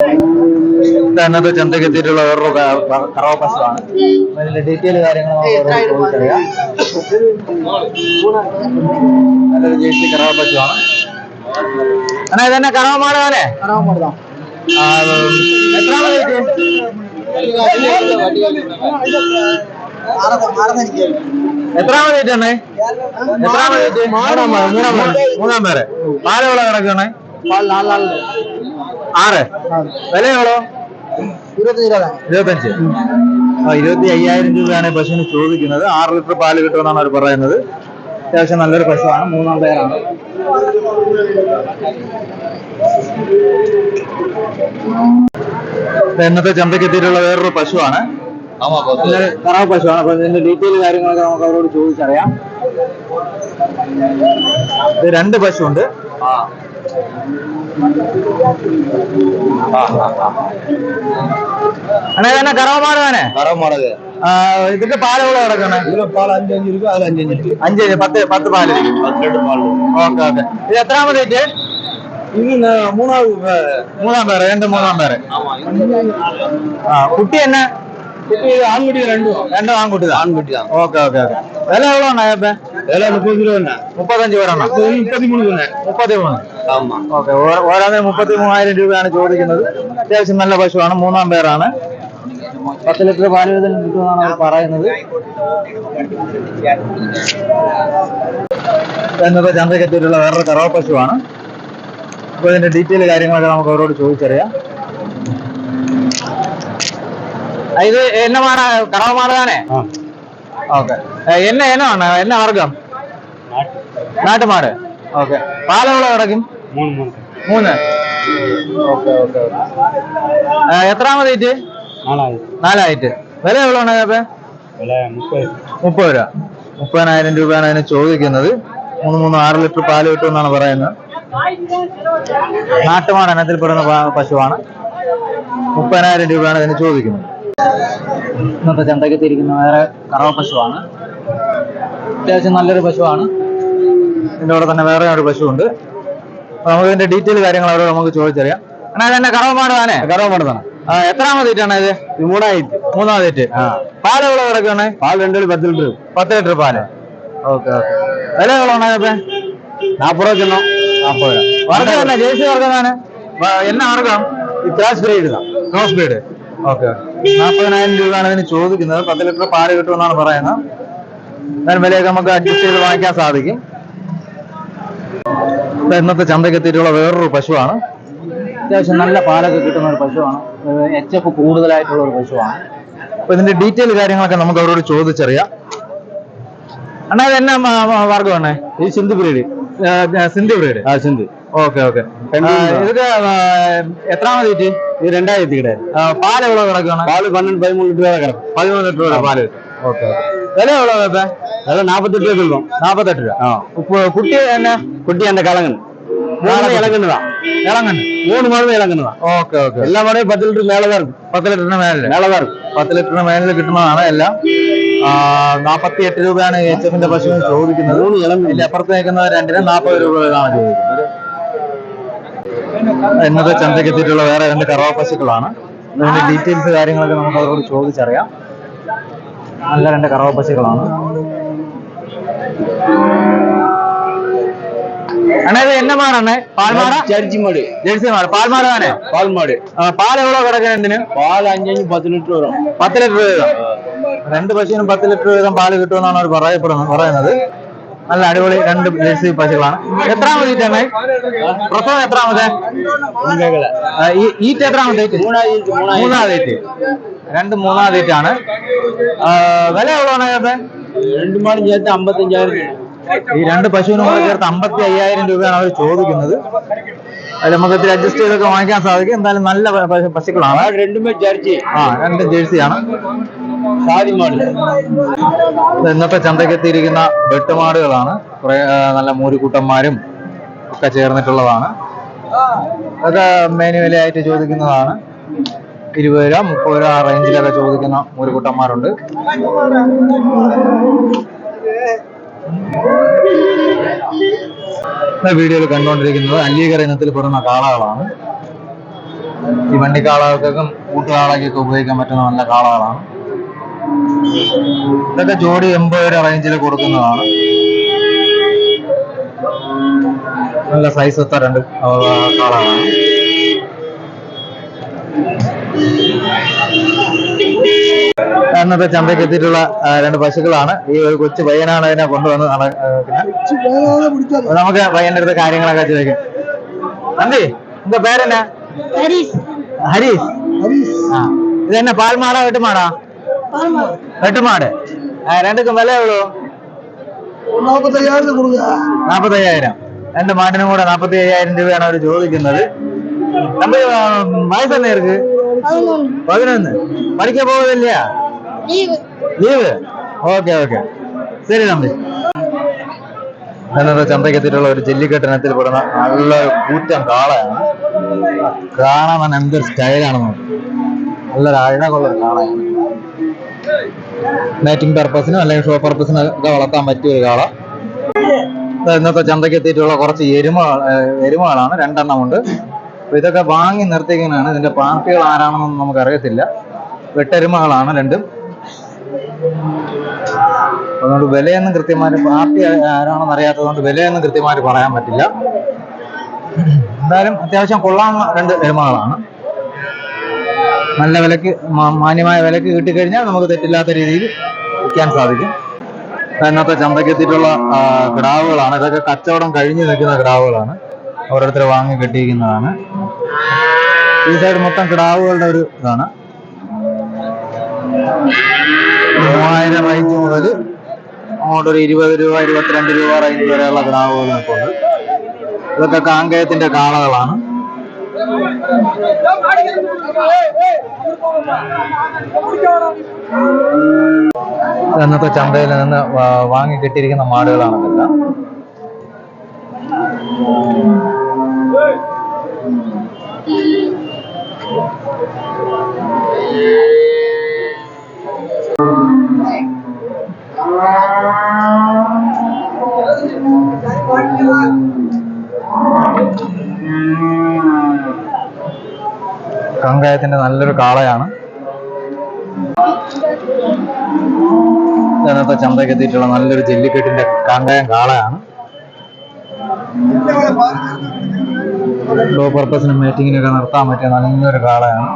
ഇത് അന്നത്തെ ചന്തയ്ക്ക് എത്തിയിട്ടുള്ള വേറൊരു കറവ പശുവാണ്. അതിന്റെ ഡീറ്റെയിൽ കാര്യങ്ങൾ ചോദിച്ചറിയാം. നല്ലൊരു ജേഴ്സി കറവ പശുവാണ്. അണ്ണാ ഇതന്നെ കറവ എത്രാമത് എത്രാമത് ഡേറ്റ് അണ്ണേ? എത്രാമത് മൂന്നാം പേരെ മൂന്നാം പേര്. പാലെവളോ കിടക്കണേ ആറ്. വില എവളോ ഇരുപത്തഞ്ച് ആ ഇരുപത്തി അയ്യായിരം രൂപയാണ് പശുവിന് ചോദിക്കുന്നത്. ആറ് ലിറ്റർ പാൽ കിട്ടുമെന്നാണ് അവർ പറയുന്നത്. അത്യാവശ്യം നല്ലൊരു പശുവാണ് മൂന്നാം പേരാണ് ഇന്നത്തെ ചന്തയ്ക്ക് എത്തിയിട്ടുള്ള വേറൊരു പശുവാണ്. കറാവ് പശുവാണ്. അപ്പൊ ഇതിന്റെ ഡീറ്റെയിൽ കാര്യങ്ങളൊക്കെ നമുക്ക് അവരോട് ചോദിച്ചറിയാം. രണ്ട് രണ്ട് പശുവുണ്ട്. அண்ணா என்ன கரவ மாடு தானே இதுக்கு பால் எவ்வளவு கிடக்கணும் இதுல பால் அஞ்சு அஞ்சு இருக்கு அதுல அஞ்சு அஞ்சு அஞ்சு அஞ்சு பத்து பத்து பால் இருக்கு. மூணாவது மூணாம் பேர் ரெண்டு மூணாம் பேர். குட்டி என்ன? குட்டி ஆண்குட்டி ரெண்டு. ரெண்டு ஆண்குட்டி தான் ஆண்குட்டி தான் ஓகே ஓகே ஓகே. விலை எவ்வளோண்ணா இப்போ? முப்பத்தஞ்சு ரூபாண்ணா முப்பத்தி மூணு முப்பத்தி மூணு ഓക്കെ ഓരോന്നിന് മുപ്പത്തി മൂവായിരം രൂപയാണ് ചോദിക്കുന്നത്. അത്യാവശ്യം നല്ല പശുവാണ് മൂന്നാം പേരാണ്. പത്ത് ലിറ്റർ പാൽ എഴുതുന്ന കിട്ടുമെന്നാണ് അവർ പറയുന്നത്. എന്നിപ്പോ ചന്തക്കറ്റൂരുള്ള വേറൊരു കറവ പശുവാണ്. അപ്പൊ ഇതിന്റെ ഡീറ്റെയിൽ കാര്യങ്ങളൊക്കെ നമുക്ക് അവരോട് ചോദിച്ചറിയാം. ഇത് എന്നമാണ് കറവ മാറുകയാണേ ഓക്കെ. എന്നെ എന്നാണ് എന്നാ വർഗം നാട്ടുമാട്. ഓക്കെ. പാലെവിടെ കിടക്കും? മൂന്ന് ഓക്കെ ഓക്കെ എത്രാമതേറ്റ് നാലായിട്ട്. വില എവിടെയാണ് മുപ്പത് രൂപ. മുപ്പതിനായിരം രൂപയാണ് അതിന് ചോദിക്കുന്നത്. മൂന്ന് മൂന്ന് ആറ് ലിറ്റർ പാൽ കിട്ടും എന്നാണ് പറയുന്നത്. നാട്ടുമാണ് ഇനത്തിൽപ്പെടുന്ന പശുവാണ്. മുപ്പതിനായിരം രൂപയാണ് അതിന് ചോദിക്കുന്നത്. ഇന്നത്തെ ചന്തയ്ക്ക് തിരിക്കുന്ന വേറെ കറവ പശുവാണ്. അത്യാവശ്യം നല്ലൊരു പശുവാണ്. ഇതിന്റെ കൂടെ തന്നെ വേറെ ഒരു പശുവുണ്ട്. നമുക്ക് ഇതിന്റെ ഡീറ്റെയിൽ കാര്യങ്ങൾ അവിടെ നമുക്ക് ചോദിച്ചറിയാം. അണ്ണാ ഇതെന്നെ കറവമാട് താനേ? കറവമാട് തന്നെ എത്രാമത് ഈറ്റാണ് ഇത്? മൂന്നായിട്ട് മൂന്നാമത് പാൽ എവിടെ കിടക്കാണ് പാൽ രണ്ട് പത്ത് ലിറ്റർ. പത്ത് ലിറ്റർ പാൽ. Okay okay. വില എവിടെ നാപ്പത് രൂപ ചെന്നോ നാപ്പത് രൂപ. വർഗം തന്നെ ജേഴ്സി വർഗം തന്നെ എന്നാ വർഗം? Cross breed cross breed okay നാൽപ്പതിനായിരം രൂപയാണ് ഇതിന് ചോദിക്കുന്നത്. പത്ത് ലിറ്റർ പാൽ കിട്ടുമെന്നാണ് പറയുന്നത്. അതിന് വിലയൊക്കെ നമുക്ക് അഡ്ജസ്റ്റ് ചെയ്ത് വാങ്ങിക്കാൻ സാധിക്കും. ഇന്നത്തെ ചന്തക്കെത്തിയിട്ടുള്ള വേറൊരു പശുവാണ്. അത്യാവശ്യം നല്ല പാലൊക്കെ കിട്ടുന്ന ഒരു പശുവാണ്. എച്ച് എഫ് കൂടുതലായിട്ടുള്ള ഒരു പശുവാണ്. അപ്പൊ ഇതിന്റെ ഡീറ്റെയിൽ കാര്യങ്ങളൊക്കെ നമുക്ക് അവരോട് ചോദിച്ചറിയാം. അണ്ണാ ഇത് എന്നാ വർഗമാണ് ഈ സിന്ധു ബ്രീഡ്. സിന്ധു ബ്രീഡ്. ആ സിന്ധു. Okay okay. ഇതൊക്കെ എത്രാമത് തീറ്റി ഇത് രണ്ടായിരത്തി കിടേ പാൽ എവിടെ കിടക്കുകയാണ് പാൽ പന്ത്രണ്ട് പതിമൂന്ന് ലിറ്റർ കിടക്കും. പതിമൂന്ന് ലിറ്റർ പാൽ ഓക്കെ വില എവിടെ அதெல்லாம் நாற்பத்தெட்டு ரூபா சொல்லுவோம் നാപ്പത്തെട്ട് രൂപ ஆ ഉപ്പ് കുട്ടി തന്നെ குட்டி அந்த கலங்கன் மூணு இலங்கன்னு தான் ഇളങ്ങണ്ട് மூணு மாடுமே இலங்கன்னு தான் ഓക്കെ ഓക്കെ எல்லா மாடையும் பத்து லிட்டர் மேல தான் இருக்கும் പത്ത് ലിറ്ററിന് മേലെ மேல தான் இருக்கும் പത്ത് ലിറ്ററിന് മേലിൽ കിട്ടുന്നതാണ് എല്ലാം നാപ്പത്തി എട്ട് രൂപയാണ് എച്ച് എഫിന്റെ പശുവിന് ചോദിക്കുന്നത് മൂന്ന് ഇളം ഇതിന്റെ അപ്പുറത്ത് നിൽക്കുന്ന രണ്ടിന് നാൽപ്പത് രൂപ വീതമാണ് ചോദിക്കുന്നത് ഇന്നത്തെ ചന്തയ്ക്ക് എത്തിയിട്ടുള്ള വേറെ രണ്ട് കറവ പശുക്കളാണ് ഇതിന്റെ ഡീറ്റെയിൽസ് കാര്യങ്ങളൊക്കെ നമുക്ക് അവരോട് ചോദിച്ചറിയാം നല്ല രണ്ട് കറവ പശുക്കളാണ് அண்ணா എന്നെ என்ன மாடு அண்ணே பால் மாடா ஜெர்சி மாடு ஜெர்சி மாடு பால் மாடு தானே பால் மாடு பால் எவ்வளவு கிடக்கு ரெண்டுன்னு பால் அஞ்சு அஞ்சு பத்து പത്ത് ലിറ്റർ വീതം. രണ്ട് പശുവിനും പത്ത് ലിറ്റർ വീതം പാൽ കിട്ടുമെന്നാണ് അവർ പറയപ്പെടുന്നത് പറയുന്നത്. നല്ല അടിപൊളി രണ്ട് ജേഴ്സി പശുക്കളാണ്. എത്രാമത് ഈറ്റാണ് പ്രസവം എത്രാമത്? ഈറ്റ് എത്രാമത് മൂന്നാമത് ഈറ്റ്. രണ്ട് മൂന്നാം തീറ്റ ആണ് വില എവിടെയാണ് ചേർത്ത് രണ്ടു മാടും ചേർത്ത് അമ്പത്തഞ്ചായിരം ഈ രണ്ട് പശുവിനും കൂടെ ചേർത്ത് അമ്പത്തി അയ്യായിരം രൂപയാണ് അവർ ചോദിക്കുന്നത്. അത് നമുക്ക് ഇത്തിരി അഡ്ജസ്റ്റ് ചെയ്തൊക്കെ വാങ്ങിക്കാൻ സാധിക്കും. എന്തായാലും നല്ല പശുക്കളാണ്. രണ്ടും ആ രണ്ടും ജേഴ്സിയാണ് ഇന്നത്തെ ചന്തക്കെത്തിയിരിക്കുന്ന വെട്ടുമാടുകളാണ്. കുറെ നല്ല മൂരിക്കൂട്ടന്മാരും ഒക്കെ ചേർന്നിട്ടുള്ളതാണ്. അതൊക്കെ മെനുവിലയായിട്ട് ചോദിക്കുന്നതാണ്. ഇരുപത് രൂപ മുപ്പത് രൂപ റേഞ്ചിലൊക്കെ ചോദിക്കുന്ന ഒരു കൂട്ടന്മാരുണ്ട്. വീഡിയോയിൽ കണ്ടുകൊണ്ടിരിക്കുന്നത് അല്ലീകര ഇനത്തിൽ പെടുന്ന കാളകളാണ്. ഈ വണ്ടിക്കാളകൾക്കും കൂട്ടുകാളയ്ക്കൊക്കെ ഉപയോഗിക്കാൻ പറ്റുന്ന നല്ല കാളകളാണ്. ഇതൊക്കെ ജോഡി എൺപത് രൂപ റേഞ്ചിൽ കൊടുക്കുന്നതാണ്. നല്ല സൈസ് രണ്ട് കാളകളാണ്. അന്നത്തെ ചന്തയ്ക്ക് എത്തിയിട്ടുള്ള രണ്ട് പശുക്കളാണ്. ഈ ഒരു കൊച്ചു പയ്യനാണ് അതിനെ കൊണ്ടുവന്ന് നമുക്ക് പയ്യന്റെ അടുത്ത് കാര്യങ്ങളൊക്കെ ചോദിക്കാം. നന്ദി. എന്താ പേരെന്നാ? ഹരീഷ്. ഹരീഷ്. ഇത് ഇതെന്നാ പാൽമാടാ വെട്ടുമാടാ? വെട്ടുമാട്. രണ്ടുക്കും വില എവ്വളോ നാപ്പത്തയ്യായിരം. രണ്ട് മാടിനും കൂടെ നാപ്പത്തി അയ്യായിരം രൂപയാണ് അവർ ചോദിക്കുന്നത്. നമ്മൾ വയസ്സെന്നേർക്ക് പതിനൊന്ന്. പഠിക്കാൻ പോകുന്നില്ല ലീവ്. Okay okay. ശരി നന്ദി. എന്നത് ചന്തയ്ക്ക് ഒരു ജെല്ലിക്കെട്ടിനത്തിൽ പെടുന്ന നല്ല കൂറ്റം കാളയാണ്. കാണാൻ തന്നെ എന്തൊരു സ്റ്റൈലാണ് നല്ലൊരു അഴകുള്ള കാളയാണ്. മേറ്റിംഗ് പർപ്പസിനും അല്ലെങ്കിൽ ഷോ പർപ്പസിനും ഒക്കെ വളർത്താൻ പറ്റിയ ഒരു കാള. ഇന്നത്തെ ചന്തയ്ക്ക് എത്തിയിട്ടുള്ള കുറച്ച് എരുമ എരുമകളാണ്. രണ്ടെണ്ണം ഉണ്ട്. അപ്പൊ ഇതൊക്കെ വാങ്ങി നിർത്തിക്കുന്നതാണ്. ഇതിന്റെ പാർട്ടികൾ ആരാണെന്നൊന്നും നമുക്ക് അറിയത്തില്ല വെട്ടെരുമകളാണ് രണ്ടും. അതുകൊണ്ട് വിലയൊന്നും കൃത്യമായിട്ട് പാർട്ടി ആരാണെന്ന് അറിയാത്തതുകൊണ്ട് വിലയൊന്നും കൃത്യമായിട്ട് പറയാൻ പറ്റില്ല. എന്തായാലും അത്യാവശ്യം കൊള്ളാവുന്ന രണ്ട് എരുമകളാണ് നല്ല വിലക്ക് മാന്യമായ വിലക്ക് കിട്ടിക്കഴിഞ്ഞാൽ നമുക്ക് തെറ്റില്ലാത്ത രീതിയിൽ വിൽക്കാൻ സാധിക്കും. ഇന്നത്തെ ചന്തയ്ക്ക് എത്തിയിട്ടുള്ള കിടാവുകളാണ് ഇതൊക്കെ കച്ചവടം കഴിഞ്ഞു നിൽക്കുന്ന കിടാവുകളാണ് ഓരോരുത്തർ വാങ്ങി കെട്ടിയിരിക്കുന്നതാണ്. ഈ സൈഡ് മൊത്തം കിടാവുകളുടെ ഒരു ഇതാണ്. മൂവായിരം റേഞ്ച് മുതൽ അങ്ങോട്ട് ഒരു ഇരുപത് രൂപ ഇരുപത്തിരണ്ട് രൂപ റേഞ്ച് വരെയുള്ള ഇപ്പോൾ ഉണ്ട് ഇതൊക്കെ കാങ്കയത്തിന്റെ കാളകളാണ്. അന്നത്തെ ചന്തയിൽ നിന്ന് വാങ്ങി കിട്ടിയിരിക്കുന്ന മാടുകളാണ് ഇതെല്ലാം. കങ്കയത്തിന്റെ നല്ലൊരു കാളയാണ്. ഇന്നത്തെ ചന്തയ്ക്ക് എത്തിയിട്ടുള്ള നല്ലൊരു ജെല്ലിക്കെട്ടിന്റെ കാങ്കയം കാളയാണ്. ലോ പർപ്പസിനും മീറ്റിങ്ങിനൊക്കെ നിർത്താൻ പറ്റിയ നല്ലൊരു കാളയാണ്.